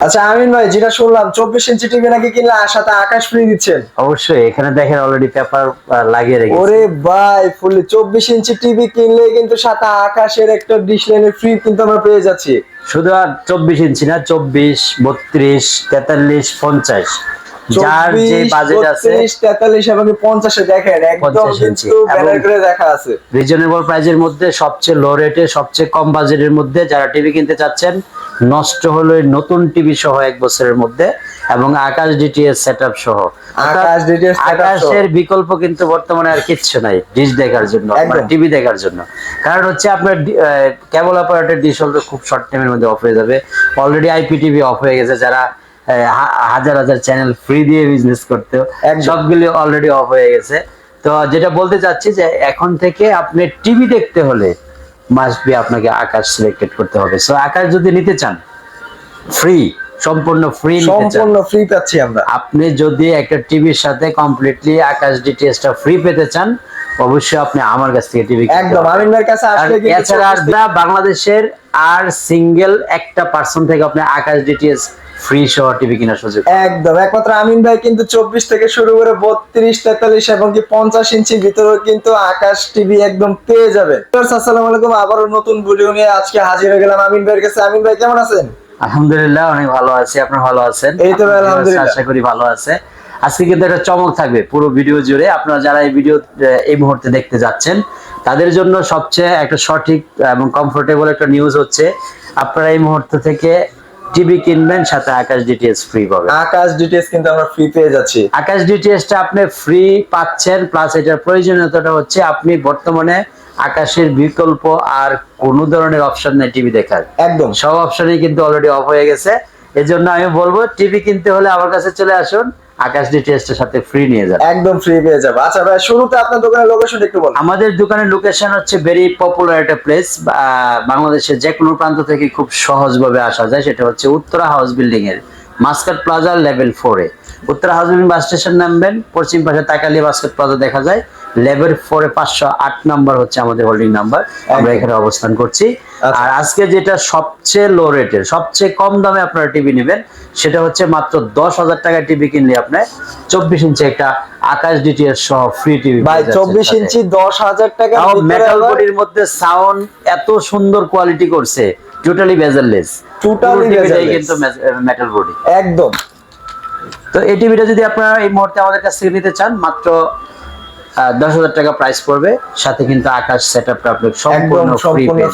আচ্ছা আমিন ভাই যেটা শুনলাম চব্বিশ ইঞ্চি টিভি নাকি কিনলে সাথে আকাশ ফ্রি দিচ্ছেন? অবশ্যই এখানে দেখেন অলরেডি পেপার লাগিয়ে রেখেছি। ওরে ভাই ফুলি চব্বিশ ইঞ্চি টিভি কিনলে কিন্তু সাথে আকাশের একটা ডিশ লাইনের ফ্রি কিন্তু আমরা পেয়ে যাচ্ছি। শুধু আর চব্বিশ ইঞ্চি না চব্বিশ বত্রিশ তেতাল্লিশ পঞ্চাশ। যার যে বাজেট আছে বত্রিশ তেতাল্লিশ এবং পঞ্চাশে দেখেন একদম 50 ইঞ্চি। কিন্তু ব্যানার করে দেখা আছে। রিজনেবল প্রাইজের মধ্যে সবচেয়ে লো রেটে সবচেয়ে কম বাজেটের মধ্যে যারা টিভি কিনতে চাচ্ছেন নষ্ট হলো নতুন টিভি সহ এক বছরের মধ্যে এবং আকাশ ডিটিএস সেটআপ সহ আকাশ। আকাশের বিকল্প কিন্তু বর্তমানে আর কিচ্ছু নাই ডিশ দেখার জন্য একদম। টিভি দেখার জন্য কারণ হচ্ছে আপনার কেবল অপারেটর ডিশ হল খুব শর্ট টাইমের মধ্যে অফ হয়ে যাবে অলরেডি আইপিটিভি অফ হয়ে গেছে যারা হাজার হাজার চ্যানেল ফ্রি দিয়ে বিজনেস করতে। সবগুলি অলরেডি অফ হয়ে গেছে তো যেটা বলতে চাচ্ছি যে এখন থেকে আপনি টিভি দেখতে হলে মাস্ট বি আপনাকে আকাশ সিলেক্টেড করতে হবে। সো আকাশ যদি নিতে চান ফ্রি সম্পূর্ণ ফ্রি নিতে চান সম্পূর্ণ ফ্রি পাচ্ছি আমরা। আপনি যদি একটা টিভির সাথে কমপ্লিটলি আকাশ ডিটিএসটা ফ্রি পেতে চান অবশ্যই আপনি আমার কাছ থেকে টিভি একদম আমিন ভাইয়ের কাছে আসলে কিন্তু এছাড়া বাংলাদেশের আর সিঙ্গেল একটা পার্সন থেকে আপনি আকাশ ডিটিএস ফ্রি সহ টিভি কেনার সুযোগ। একদম। একমাত্র আমিন ভাই কিন্তু চব্বিশ থেকে শুরু করে বত্রিশ তেতাল্লিশ এবং কি পঞ্চাশ ইঞ্চির ভিতরেও কিন্তু আকাশ টিভি একদম পেয়ে আসসালামু আলাইকুম। আবারও নতুন ভিডিও নিয়ে আজকে হাজির হয়ে গেলাম আমিন ভাইয়ের কাছে। আমিন ভাই কেমন আছেন? আলহামদুলিল্লাহ অনেক ভালো আছি। আপনার ভালো আছেন? এই তো আলহামদুলিল্লাহ। আশা করি ভালো আছে। আজকে কিন্তু একটা চমক থাকবে পুরো ভিডিও জুড়ে। আপনারা যারা এই ভিডিও এই মুহূর্তে দেখতে যাচ্ছেন তাদের জন্য সবচেয়ে একটা সঠিক এবং কমফোর্টেবল একটা নিউজ হচ্ছে আপনারা এই মুহূর্ত থেকে টিভি কিনবেন সাথে আকাশ ডিটিএস ফ্রি পাবেন। আকাশ ডিটিএস কিন্তু আমরা ফ্রি পেয়ে যাচ্ছি। আকাশ ডিটিএস টা আপনি ফ্রি পাচ্ছেন প্লাস এটার প্রয়োজনীয়তাটা হচ্ছে আপনি বর্তমানে আকাশের বিকল্প আর কোন ধরনের অপশন নেই টিভি দেখার। একদম। সব অপশনই কিন্তু অলরেডি অফ হয়ে গেছে। এজন্য আমি বলব টিভি কিনতে হলে আমার কাছে চলে আসুন। আকাশ ডিটিএসটার সাথে ফ্রি নিয়ে যাবে। একদম ফ্রি পেয়ে যাবে। আচ্ছা ভাই শুরুতে আপনার দোকানের লোকেশন একটু বলুন। আমাদের দোকানের লোকেশন হচ্ছে ভেরি পপুলার একটা প্লেস বাংলাদেশের যে কোনো প্রান্ত থেকে খুব সহজভাবে আসা যায় সেটা হচ্ছে উত্তরা হাউস বিল্ডিং এর মাস্কাট প্লাজা লেভেল ফোরে Uttara house building bus station নামবেন পশ্চিম পাশে তাকালিয়া মাস্কাট প্লাজা দেখা যায়। লেভেল ফোরে পাঁচশো আট নাম্বার হচ্ছে আমাদের হোল্ডিং নাম্বার আমরা এখানে অবস্থান করছি। আচ্ছা। আর আজকে যেটা সবচেয়ে লো রেটের সবচেয়ে কম দামে আপনারা টিভি নেবেন সেটা হচ্ছে মাত্র দশ হাজার টাকা টিভি কিনলে আপনি চব্বিশ ইঞ্চি একটা আকাশ ডিটিএস সহ ফ্রি টিভি ভাই চব্বিশ ইঞ্চি দশ হাজার টাকা মেটাল বডির মধ্যে সাউন্ড এত সুন্দর কোয়ালিটি করছে টোটালি বেজারলেস bezeless। কিন্তু মেটাল বডি একদম। তো এই টিভিটা যদি আপনারা এই মুহূর্তে আমাদের কাছ থেকে নিতে চান মাত্র দশ হাজার টাকা প্রাইস পড়বে। সাথে কিন্তু আকাশ সেট আপটা সম্পূর্ণ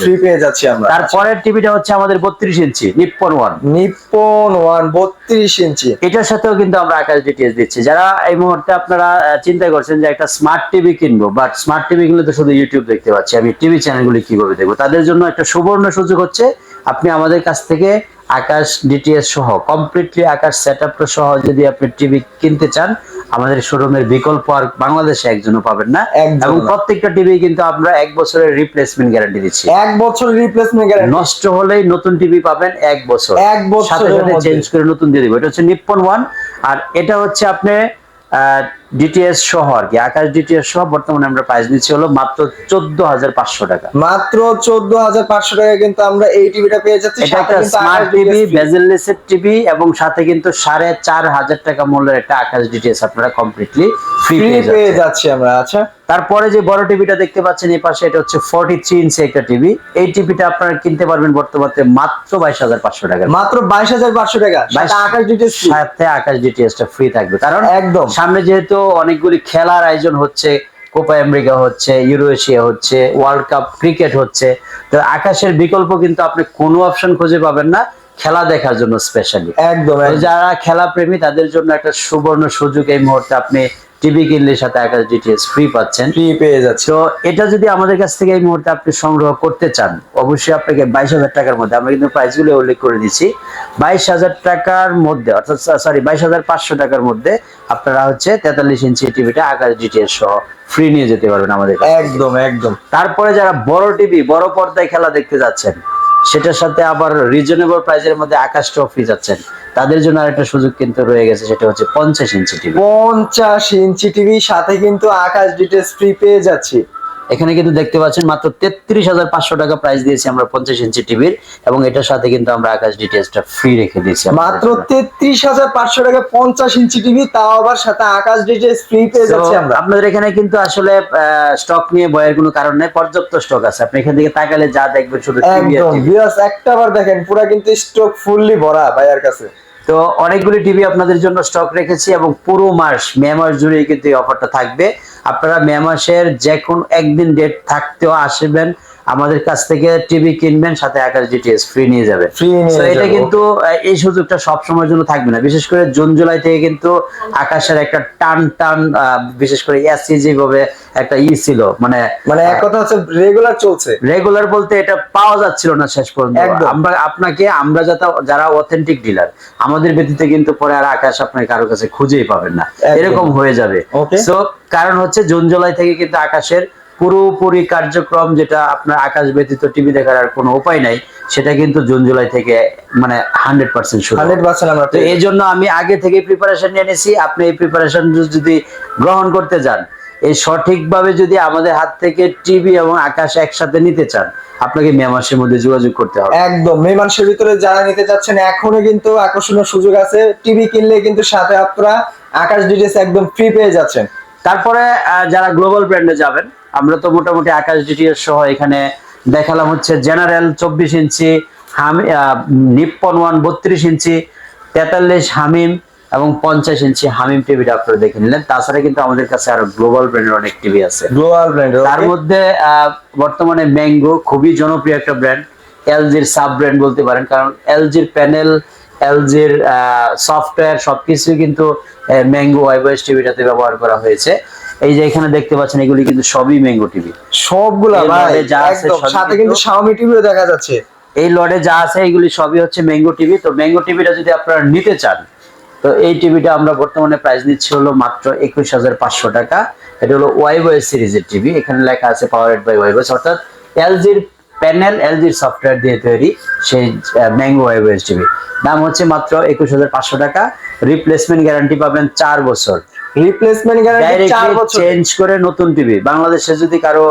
ফ্রি পেয়ে যাচ্ছি আমরা। তারপরের টিভিটা হচ্ছে আমাদের বত্রিশ ইঞ্চি নিপ্পন ওয়ান নিপন ওয়ান বত্রিশ ইঞ্চি। এটার সাথেও কিন্তু আমরা আকাশ ডিটিএস দিচ্ছি। যারা এই মুহূর্তে আপনারা চিন্তা করছেন যে একটা স্মার্ট টিভি কিনবো বাট স্মার্ট টিভি কিনলে তো শুধু ইউটিউব দেখতে পাচ্ছি। আমি টিভি চ্যানেলগুলি কীভাবে দেখব? তাদের জন্য একটা সুবর্ণ সুযোগ হচ্ছে আপনি আমাদের কাছ থেকে আকাশ ডিটিএস সহ কমপ্লিটলি আকাশ সেট সহ যদি আপনি টিভি কিনতে চান আমাদের শোরুমের বিকল্প আর বাংলাদেশে একজনও পাবেন না। এবং প্রত্যেকটা টিভি কিন্তু আমরা এক বছরের রিপ্লেসমেন্ট গ্যারান্টি দিচ্ছি। এক বছর রিপ্লেসমেন্ট গ্যারান্টি নষ্ট হলেই নতুন টিভি পাবেন এক বছর। এক বছর সাথে সাথে চেঞ্জ করে নতুন দিয়ে দিব। এটা হচ্ছে নিপ্পন ওয়ান আর এটা হচ্ছে আপনি ডিটিএস সহ আর কি আকাশ ডিটিএস সহ বর্তমানে আমরা প্রাইস নিচ্ছি হলো মাত্র চোদ্দ হাজার পাঁচশো টাকা। মাত্র চোদ্দ হাজার পাঁচশো টাকা কিন্তু আমরা এই টিভিটা পেয়ে যাচ্ছি এটা একটা স্মার্ট টিভি বেজেললেসের টিভি এবং সাথে কিন্তু সাড়ে চার হাজার টাকা মূল্যের একটা আকাশ ডিটিএস আপনারা কমপ্লিটলি ফ্রি পেয়ে যাচ্ছি আমরা আচ্ছা। তারপরে যে বড় টিভিটা দেখতে পাচ্ছেন এই পাশে এটা হচ্ছে ফর্টি থ্রি ইঞ্চি একটা টিভি এই টিভিটা আপনারা কিনতে পারবেন বর্তমানে মাত্র বাইশ হাজার পাঁচশো টাকা। মাত্র বাইশ হাজার পাঁচশো টাকা সাথে আকাশ ডিটেলস সাথে আকাশ ডিটিএসটা ফ্রি থাকবে। কারণ একদম। সামনে যেহেতু অনেকগুলি খেলার আয়োজন হচ্ছে কোপা আমেরিকা হচ্ছে ইউরো এশিয়া হচ্ছে ওয়ার্ল্ড কাপ ক্রিকেট হচ্ছে তো আকাশের বিকল্প কিন্তু আপনি কোনো অপশন খুঁজে পাবেন না খেলা দেখার জন্য স্পেশালি একদম একদম। যারা খেলা প্রেমী তাদের জন্য একটা সুবর্ণ সুযোগ এই মুহূর্তে আপনি টিভি কিনলে সাথে আকাশ ডিটিএস ফ্রি পাচ্ছেন। ফ্রি পেয়ে যাচ্ছি তো এটা যদি আমাদের কাছ থেকে এই মুহূর্তে আপনি সংগ্রহ করতে চান অবশ্যই আপনাকে বাইশ হাজার টাকার মধ্যে আমরা কিন্তু প্রাইসগুলো উল্লেখ করে দিচ্ছি বাইশ হাজার টাকার মধ্যে অর্থাৎ সরি বাইশ হাজার পাঁচশো টাকার মধ্যে আপনারা হচ্ছে তেতাল্লিশ ইঞ্চি টিভিটা আকাশ ডিটিএস সহ ফ্রি নিয়ে যেতে পারবেন আমাদের একদম একদম। তারপরে যারা বড় টিভি বড় পর্দায় খেলা দেখতে যাচ্ছেন সেটার সাথে আবার রিজনেবল প্রাইসের মধ্যে আকাশ ট্রফি যাচ্ছেন। তাদের জন্য আরেকটা সুযোগ কিন্তু রয়ে গেছে, সেটা হচ্ছে পঞ্চাশ ইঞ্চি টিভি। পঞ্চাশ ইঞ্চি টিভি, সাথে কিন্তু আকাশ ডিটেলস ফ্রি পেয়ে যাচ্ছি। এখানে কিন্তু দেখতে পাচ্ছেন মাত্র তেত্রিশ হাজার পাঁচশো টাকা প্রাইস দিয়েছি আমরা পঞ্চাশ ইঞ্চি টিভির এবং এটার সাথে কিন্তু আমরা আকাশ ডিটিএসটা ফ্রি রেখে দিয়েছি মাত্র তেত্রিশ হাজার পাঁচশো টাকা পঞ্চাশ ইঞ্চি টিভি তাও আবার সাথে আকাশ ডিটেলস ফ্রি পেয়ে যাচ্ছি আমরা। আপনাদের এখানে কিন্তু আসলে স্টক নিয়ে বয়ের কোনো কারণ নেই পর্যাপ্ত স্টক আছে। আপনি এখান থেকে তাকালে যা দেখবেন শুধু একদম একটা বার দেখেন পুরা কিন্তু স্টক ফুললি ভরা ভাইয়ার কাছে। তো অনেকগুলি টিভি আপনাদের জন্য স্টক রেখেছি এবং পুরো মাস, মে মাস জুড়ে কিন্তু এই অফারটা থাকবে। আপনারা মে মাসের যে কোনো একদিন ডেট থাকতেও আসবেন। আমাদের কাছ থেকে টিভি কিনবেন সাথে আকাশ ডিটিএস ফ্রি নিয়ে নিয়ে এটা কিন্তু এই সুযোগটা সব সময়ের জন্য থাকবে না। বিশেষ করে জুন জুলাই থেকে কিন্তু আকাশের একটা টান টান বিশেষ করে এসি যেভাবে একটা ই ছিল মানে মানে এক কথা হচ্ছে রেগুলার চলছে। রেগুলার বলতে এটা পাওয়া যাচ্ছিল না শেষ পর্যন্ত। আমরা আপনাকে আমরা যাতে যারা অথেন্টিক ডিলার আমাদের ব্যতীত কিন্তু পরে আর আকাশ আপনার কারও কাছে খুঁজেই পাবেন না। এরকম হয়ে যাবে. সো কারণ হচ্ছে জুন জুলাই থেকে কিন্তু আকাশের পুরোপুরি কার্যক্রম যেটা আপনার আকাশ ব্যতীত টিভি দেখার আর কোনো উপায় নাই সেটা কিন্তু জুন জুলাই থেকে মানে হান্ড্রেড পার্সেন্ট শুরু হান্ড্রেড পার্সেন্ট আমরা তো এই জন্য আমি আগে থেকে প্রিপারেশন নিয়ে নিয়েছি আপনি এই প্রিপারেশন যদি গ্রহণ করতে যান এই সঠিকভাবে যদি আমাদের হাত থেকে টিভি এবং আকাশ একসাথে নিতে চান আপনাকে মে মাসের মধ্যে যোগাযোগ করতে হবে। একদম মে মাসের ভিতরে যারা নিতে চাচ্ছেন এখনও কিন্তু আকর্ষণীয় সুযোগ আছে। টিভি কিনলে কিন্তু সাথে আপনারা আকাশ ডিটেলস একদম ফ্রি পেয়ে যাচ্ছেন। তারপরে যারা গ্লোবাল ব্র্যান্ডে যাবেন আমরা তো মোটামুটি আকাশ ডিটিএস সহ এখানে দেখালাম হচ্ছে জেনারেল চব্বিশ ইঞ্চি হাম নিপ্পন ওয়ান বত্রিশ ইঞ্চি তেতাল্লিশ হামিম এবং পঞ্চাশ ইঞ্চি হামিম টিভিটা আপনারা দেখে নিলেন। তাছাড়া কিন্তু আমাদের কাছে আরও গ্লোবাল ব্র্যান্ডের অনেক টিভি আছে। গ্লোবাল ব্র্যান্ড তার মধ্যে বর্তমানে ম্যাঙ্গো খুবই জনপ্রিয় একটা ব্র্যান্ড এলজির সাব ব্র্যান্ড বলতে পারেন কারণ এলজির প্যানেল এলজির সফটওয়্যার সবকিছু কিন্তু ম্যাঙ্গো ওয়াইবয়েস টিভিটাতে ব্যবহার করা হয়েছে। এই যে এখানে দেখতে পাচ্ছেন এগুলি কিন্তু সবই ম্যাঙ্গো টিভি সবগুলা ভাই একদম সাথে কিন্তু- শাওমি টিভিও দেখা যাচ্ছে। এই লটে যা আছে এগুলি সবই হচ্ছে ম্যাঙ্গো টিভি তো ম্যাঙ্গো টিভিটা যদি আপনারা নিতে চান তো এই টিভিটা আমরা বর্তমানে প্রাইস নিচ্ছি হলো মাত্র একুশ হাজার পাঁচশো টাকা। এটা হলো ওয়াইবয়েস সিরিজের টিভি এখানে লেখা আছে পাওয়ারেড বাই ওয়াইবয়েস অর্থাৎ এলজির প্যানেল এলজির সফটওয়্যার দিয়ে তৈরি সেই ম্যাঙ্গো ওয়াইবয়েস টিভি দাম হচ্ছে মাত্র একুশ হাজার পাঁচশো টাকা। রিপ্লেসমেন্ট গ্যারান্টি পাবেন চার বছর। রিপ্লেসমেন্ট গ্যারান্টি 4 ডাইরেক্টলি বছর। চেঞ্জ করে নতুন টিভি বাংলাদেশে যদি কারও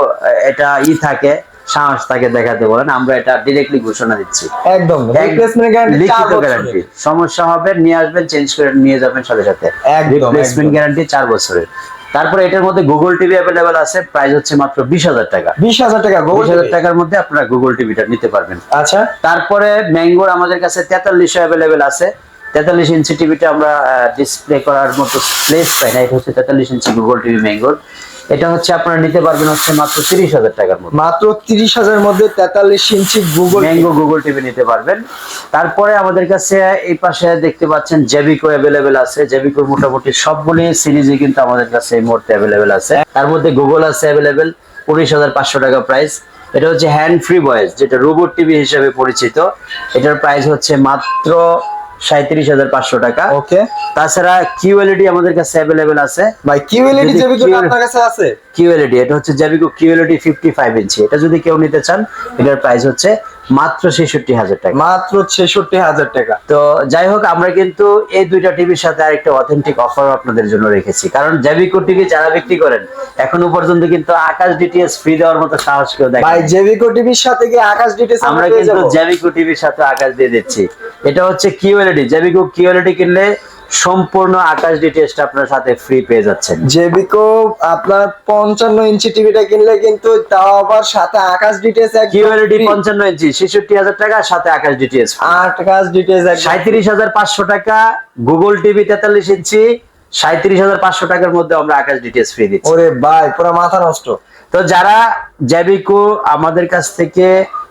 এটা ই থাকে সাহস থাকে দেখাতে বলেন আমরা এটা ডিরেক্টলি ঘোষণা দিচ্ছি। একদম রিপ্লেসমেন্ট গ্যারান্টি 4 লিখিত গ্যারান্টি সমস্যা হবে নিয়ে আসবেন চেঞ্জ করে নিয়ে যাবেন সাথে সাথে। রিপ্লেসমেন্ট গ্যারান্টি চার বছরের। তারপরে এটার মধ্যে গুগল টিভি অ্যাভেলেবেল আছে প্রাইস হচ্ছে মাত্র বিশ হাজার টাকা। 20000 টাকা বিশ হাজার টাকার মধ্যে আপনারা গুগল টিভিটা নিতে পারবেন। আচ্ছা। তারপরে ম্যাঙ্গোর আমাদের কাছে তেতাল্লিশ অ্যাভেলেবেল আছে। তেতাল্লিশ ইঞ্চি টিভিটা আমরা ডিসপ্লে করার মতো প্লেস পাই না। এটা হচ্ছে তেতাল্লিশ ইঞ্চি গুগল টিভি ম্যাঙ্গোর এটা হচ্ছে আপনারা নিতে পারবেন হচ্ছে মাত্র তিরিশ হাজার টাকার মধ্যে। মাত্র 30000 এর মধ্যে 43 ইঞ্চি গুগল ম্যাঙ্গো গুগল টিভি নিতে পারবেন। তারপরে আমাদের কাছে এই পাশে দেখতে পাচ্ছেন জেবিকো অ্যাভেলেবেল আছে। জেবিকো মোটামুটি সবগুলি সিরিজে কিন্তু আমাদের কাছে এই মুহূর্তে অ্যাভেলেবেল আছে। তার মধ্যে গুগল আছে অ্যাভেলেবেল উনিশ হাজার পাঁচশো টাকা প্রাইস এটা হচ্ছে হ্যান্ড ফ্রি ভয়েস যেটা রোবট টিভি হিসেবে পরিচিত। এটার প্রাইস হচ্ছে মাত্র সাঁত্রিশ হাজার পাঁচশো টাকা। ওকে। তাছাড়া কিউএলইডি আমাদের কাছে অ্যাভেলেবেল আছে। ভাই কিউএলইডি জেবিকো আপনার কাছে আছে? কিউএলইডি এটা হচ্ছে জেবিকো কিউএলইডি ফিফটি ফাইভ ইঞ্চি এটা যদি কেউ নিতে চান এটার প্রাইস হচ্ছে মাত্র ছেষট্টি হাজার টাকা। মাত্র 66000 টাকা। তো যাই হোক আমরা কিন্তু এই দুইটা টিভির সাথে আরেকটা অথেন্টিক অফার আপনাদের জন্য রেখেছি। কারণ জ্যাবিকো টিভি যারা বিক্রি করেন এখনও পর্যন্ত কিন্তু আকাশ ডিটিএস ফ্রি দেওয়ার মতো সাহস কেউ দেখে ভাই জেবিকো টিভির সাথে কি আকাশ ডিটেলস আমরা কিন্তু জ্যাবিকো টিভির সাথে আকাশ দিয়ে দিচ্ছি। এটা হচ্ছে কিউএলইডি জ্যাবিকো কিউএলইডি কিনলে সম্পূর্ণ আকাশ ডিটিএসটা আপনার সাথে ফ্রি পেয়ে যাচ্ছেন। জেবিকো আপনার 55 ইঞ্চি টিভিটা কিনলে কিন্তু তাও আবার সাথে আকাশ ডিটেলস এক কিউএলইডি পঞ্চান্ন ইঞ্চি ছেষট্টি হাজার টাকা সাথে আকাশ ডিটিএস আকাশ ডিটেলস সাঁত্রিশ হাজার পাঁচশো টাকা গুগল টিভি তেতাল্লিশ ইঞ্চি সাঁত্রিশ হাজার পাঁচশো টাকার মধ্যে আমরা আকাশ ডিটিএস ফ্রি দিচ্ছি। ওরে ভাই পুরো মাথা নষ্ট। তো যারা জ্যাবিকো আমাদের কাছ থেকে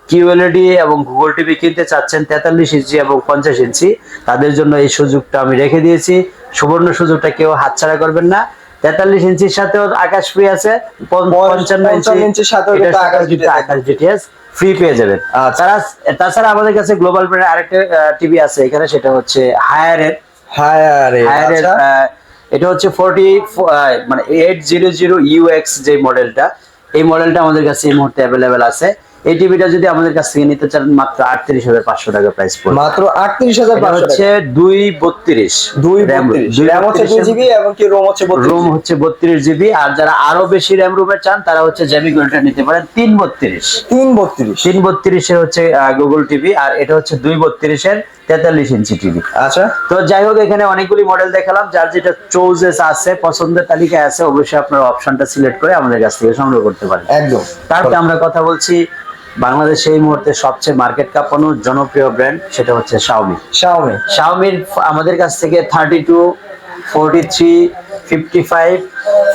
কিউএলইডি এবং গুগল টিভি কিনতে চাচ্ছেন তেতাল্লিশ ইঞ্চি এবং পঞ্চাশ ইঞ্চি তাদের জন্য এই সুযোগটা আমি রেখে দিয়েছি। সুবর্ণ সুযোগটা কেউ হাতছাড়া করবেন না। তেতাল্লিশ ইঞ্চির সাথেও আকাশ ফ্রি আছে পঞ্চান্ন ইঞ্চির সাথেও আকাশ ডিটিএস ফ্রি পেয়ে যাবেন। আচ্ছা। তারা তাছাড়া আমাদের কাছে গ্লোবাল ব্র্যান্ডের আরেকটা টিভি আছে এখানে সেটা হচ্ছে হায়ারের হ্যাঁ হায়ারের আচ্ছা। এটা হচ্ছে ফোরটি মানে এইট জিরো জিরো ইউএক্স যে মডেলটা এই মডেলটা আমাদের কাছে এই মুহূর্তে অ্যাভেলেবেল আছে। এই টিভিটা যদি আমাদের কাছ থেকে নিতে চান মাত্র আটত্রিশ হাজার পাঁচশো টাকা প্রাইস পড়বে। মাত্র আটত্রিশ হাজার হচ্ছে দুই বত্রিশ দুই র্যাম হচ্ছে দুই জিবি এবং কি রোম হচ্ছে রুম হচ্ছে বত্রিশ জিবি আর যারা আরও বেশি র্যাম রুমের চান তারা হচ্ছে জ্যামি নিতে পারেন তিন বত্রিশ। তিন বত্রিশ। তিন বত্রিশের হচ্ছে গুগল টিভি আর এটা হচ্ছে দুই বত্রিশের তেতাল্লিশ ইঞ্চি টিভি আচ্ছা। তো যাই হোক এখানে অনেকগুলি মডেল দেখালাম যার যেটা চোজেস আছে পছন্দের তালিকায় আছে অবশ্যই আপনার অপশনটা সিলেক্ট করে আমাদের কাছ থেকে সংগ্রহ করতে পারেন। একদম। তারপরে আমরা কথা বলছি বাংলাদেশে এই মুহূর্তে সবচেয়ে মার্কেট কাঁপানো জনপ্রিয় ব্র্যান্ড সেটা হচ্ছে শাওমি শাওমি শাওমির আমাদের কাছ থেকে thirty two forty three fifty five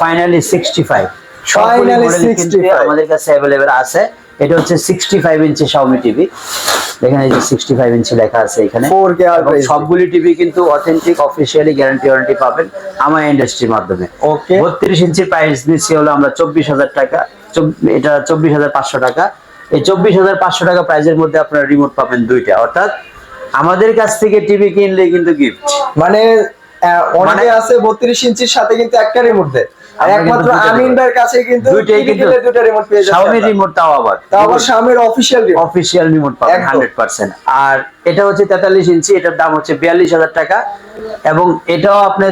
finally sixty five Finally 65 আমাদের কাছে অ্যাভেলেবেল আছে। এটা হচ্ছে সিক্সটি ফাইভ ইঞ্চি শাওমি টিভি এখানে যে সিক্সটি ফাইভ ইঞ্চি লেখা আছে এখানে। 4K এবং Ultra HD সবগুলি টিভি কিন্তু অথেন্টিক অফিসিয়ালি গ্যারান্টি ওয়ারেন্টি পাবেন আমার ইন্ডাস্ট্রির মাধ্যমে। ওকে বত্রিশ ইঞ্চি প্রাইস দিচ্ছি হলো আমরা চব্বিশ হাজার টাকা এটা চব্বিশ হাজার পাঁচশো টাকা। এই চব্বিশ হাজার পাঁচশো টাকা প্রাইজের মধ্যে আপনারা রিমোট পাবেন দুইটা। অর্থাৎ আমাদের কাছ থেকে টিভি কিনলে কিন্তু গিফট মানে অনেকে মানে- আছে বত্রিশ ইঞ্চির সাথে কিন্তু একটা রিমোট দেয়। আর একমাত্র আমিন। ভাইয়ের কাছে কিন্তু দুইটাই রিমোট পেয়ে শাওমি রিমোট তাও আবার। তাও আবার শাওমির রিমোট পাবেন একদম। হান্ড্রেড পার্সেন্ট আর এটা হচ্ছে তেতাল্লিশ ইঞ্চি এটার দাম হচ্ছে বিয়াল্লিশ হাজার টাকা। এবং এটাও আপনি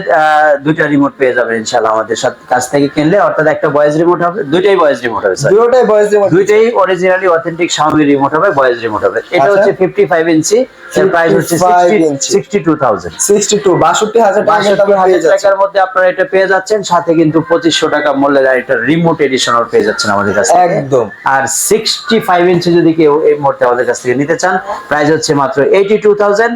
দুইটা রিমোট পেয়ে যাবেন ইনশাল্লাহ আমাদের কাছ থেকে কিনলে। অর্থাৎ একটা ভয়েস রিমোট হবে দুইটাই ভয়েস রিমোট হবে দুটোটাই বয়স রিমোট দুইটাই অরিজিনালি অথেন্টিক শাওমি রিমোট হবে ভয়েস রিমোট হবে। এটা আচ্ছা। হচ্ছে ফিফটি ফাইভ ইঞ্চি এর প্রাইস হচ্ছে 55 ইঞ্চি। Sixty two thousand sixty two বাষট্টি হাজার টাকা কিন্তু আপনি পেয়ে যাচ্ছেন। টাকার মধ্যে আপনারা এটা পেয়ে যাচ্ছেন সাথে কিন্তু পঁচিশশো টাকা মূল্যের আর রিমোট এডিশনাল পেয়ে যাচ্ছেন আমাদের কাছ থেকে। একদম। আর সিক্সটি ফাইভ ইঞ্চি যদি কেউ এই মুহূর্তে আমাদের কাছ থেকে নিতে চান প্রাইস হচ্ছে মাত্র এইটি টু থাউজেন্ড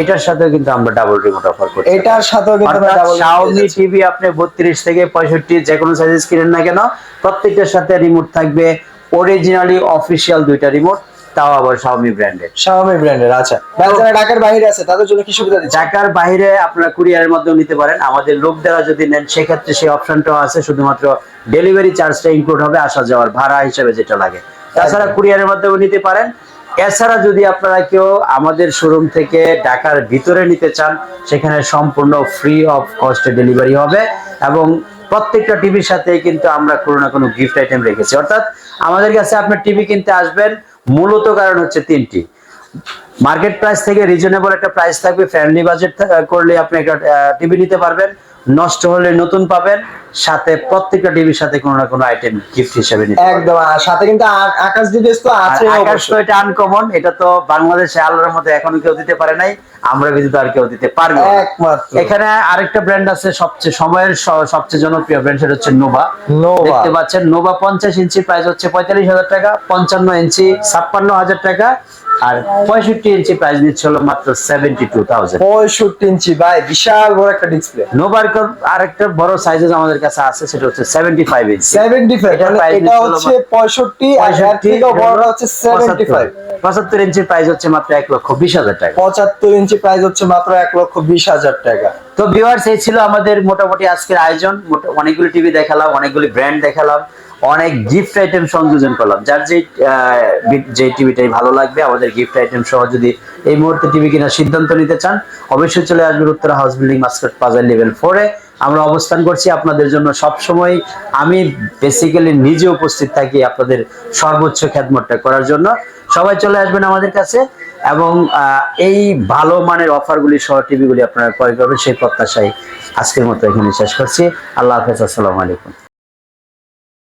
এটার সাথেও কিন্তু আমরা ডাবল রিমোট অফার করি এটার সাথেও কিন্তু আমরা পেয়ে Xiaomi। টিভি আপনি বত্রিশ থেকে পঁয়ষট্টি যে কোনো কিনেন না কেন প্রত্যেকটার সাথে রিমোট থাকবে অরিজিনালি অফিসিয়াল দুইটা রিমোট তাও আবার ব্র্যান্ডেড শাওমি আচ্ছা। যারা ঢাকার বাইরে আছে তাদের জন্য কি সুবিধা দিচ্ছে ঢাকার বাইরে আপনারা কুরিয়ারের মাধ্যমে নিতে পারেন। আমাদের লোক দ্বারা যদি নেন সেক্ষেত্রে সেই অপশনটাও আছে। শুধুমাত্র ডেলিভারি চার্জটা ইনক্লুড হবে আসা যাওয়ার ভাড়া হিসেবে যেটা লাগে। তাছাড়া। কুরিয়ারের মাধ্যমে নিতে পারেন। এছাড়া যদি আপনারা কেউ আমাদের শোরুম থেকে ঢাকার ভিতরে নিতে চান, সেখানে সম্পূর্ণ ফ্রি অফ কস্টে ডেলিভারি হবে এবং প্রত্যেকটা টিভির সাথে কিন্তু আমরা কোনো না কোনো গিফট আইটেম রেখেছি। অর্থাৎ আমাদের কাছে আপনার টিভি কিনতে আসবেন, মূলত কারণ হচ্ছে তিনটি। মার্কেট প্রাইস থেকে রিজনেবল একটা প্রাইস থাকবে ফ্যামিলি বাজেট করলে আপনি একটা টিভি নিতে পারবেন। নষ্ট হলে নতুন পাবেন সাথে প্রত্যেকটা টিভির সাথে কোনো না কোনো আইটেম গিফট হিসেবে নিতে একদম আর সাথে কিন্তু আকাশ ডিভাইস তো আছে আকাশ তো এটা আনকমন এটা তো বাংলাদেশে আল্লাহর মধ্যে এখনও কেউ দিতে পারে নাই আমরা ব্যতীত আর কেউ দিতে পারবে এখানে আরেকটা ব্র্যান্ড আছে সবচেয়ে সময়ের সবচেয়ে জনপ্রিয় ব্র্যান্ড সেটা হচ্ছে নোভা নোভা দেখতে পাচ্ছেন নোভা পঞ্চাশ ইঞ্চি প্রাইস হচ্ছে পঁয়তাল্লিশ হাজার টাকা পঞ্চান্ন ইঞ্চি ছাপ্পান্ন হাজার টাকা আর পঁয়ষট্টি ইঞ্চি প্রাইস দিচ্ছে হলো মাত্র সেভেন্টি টু থাউজেন্ড পঁয়ষট্টি ইঞ্চি ভাই বিশাল বড় একটা ডিসপ্লে নোভার আরেকটা বড় সাইজেস আমাদের কাছে আছে সেটা হচ্ছে সেভেন্টি ফাইভ ইঞ্চি সেভেন্টি ফাইভ এটা হচ্ছে পঁয়ষট্টি আর এর থেকেও বড়টা হচ্ছে সেভেন্টি ফাইভ পঁচাত্তর ইঞ্চির প্রাইস হচ্ছে মাত্র এক লক্ষ বিশ হাজার টাকা। পঁচাত্তর ইঞ্চি প্রাইস হচ্ছে মাত্র এক লক্ষ বিশ হাজার টাকা। তো ভিউয়ার্স এই ছিল আমাদের মোটামুটি আজকের আয়োজন। অনেকগুলি টিভি দেখালাম অনেকগুলি ব্র্যান্ড দেখালাম। অনেক গিফট আইটেম সংযোজন করলাম। যার যে যে টিভিটাই ভালো লাগবে, আমাদের গিফট আইটেম সহ যদি এই মুহূর্তে টিভি কেনার সিদ্ধান্ত নিতে চান, অবশ্যই চলে আসবেন Uttara house building Muscat plaza level ফোরে আমরা অবস্থান করছি আপনাদের জন্য সব সময় আমি বেসিক্যালি নিজে উপস্থিত থাকি আপনাদের সর্বোচ্চ খ্যাতমতটা করার জন্য। সবাই চলে আসবেন আমাদের কাছে এবং এই ভালো মানের অফারগুলি সহ টিভিগুলি আপনারা ক্রয় করবেন, সেই প্রত্যাশায় আজকের মতো এখানে শেষ করছি। আল্লাহ হাফেজ, আসসালামু আলাইকুম।